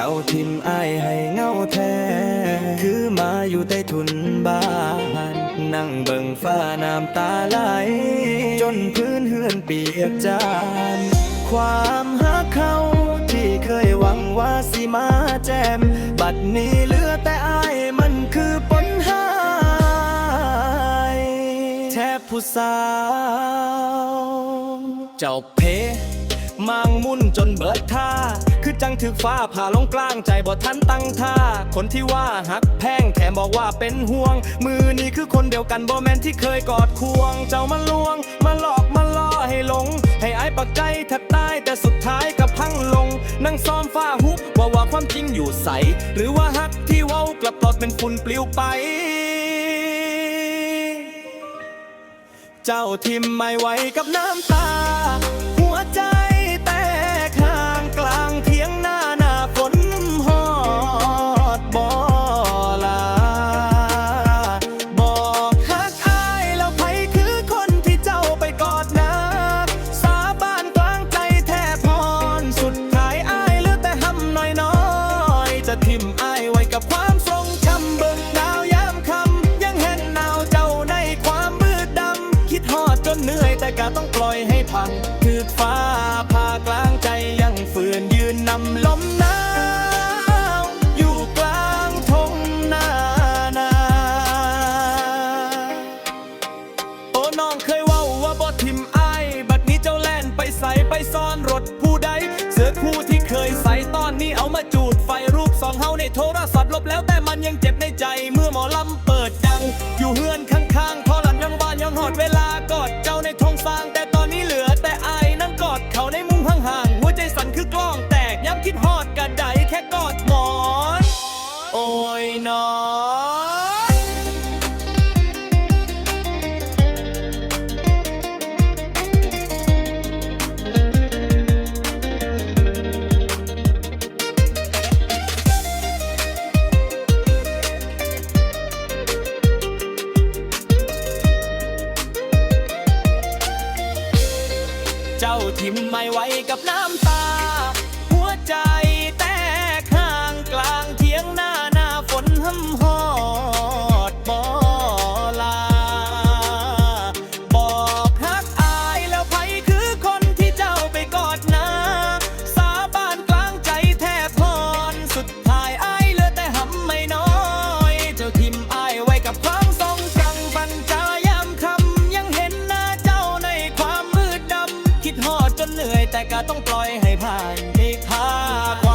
จ้าทิมอายให้เงาแท้ คือมาอยู่ใต้ทุนบ้าน นั่งเบิ่งฟ้าน้ำตาไหล จนพื้นเฮือนเปียกจาน ความหักเขาที่เคยหวังว่าสิมาแจม บัดนี้เหลือแต่อายมันคือปนหายแทบผู้สาว เจ้าเพ มางมุ่นจนเบิดท่า คือจังถึกฟ้าผ่าลงกลางใจบ่ทันตั้งท่า คนที่ว่าหักแพงแถมบอกว่าเป็นห่วง มือนี่คือคนเดียวกันบ่แมนที่เคยกอดควง เจ้ามาลวง มาหลอกมาล่อให้หลง ให้อายปักใจแทบตายแต่สุดท้ายกับพังลง นั่งซ้อมฟ้าฮุบว่าว่าความจริงอยู่ใส หรือว่าฮักที่เว้ากลับปลอดเป็นฝุ่นปลิวไปเจ้าทิมไม่ไหวกับน้ำตา แต่ก็ต้องปล่อยให้พังถือฟ้าผ่ากลางใจยังฝืนยืนนำลมหนาวอยู่กลางทงนานาโอ้น้องเคยว่าว่าบ่ทิมอายบัดนี้เจ้าแล่นไปใส่ไปซ่อนรถผู้ใด เสื้อคู่ที่เคยใส่ตอนนี้เอามาจูดไฟรูปสองเฮาในโทรศัพท์ลบแล้วแต่มันยังเจ็บในใจ เมื่อหมอลำเปิดดังอยู่เฮือนข้า เขาในมุมห่างๆหัวใจสั่นคือกล้องแตกย้ำคิดฮอดกระไดแค่กอดหมอน โอ้ยนอน เจ้าทิมไม่ไหวกับน้ำตา แต่ก็ต้องปล่อยให้ผ่านที่ทา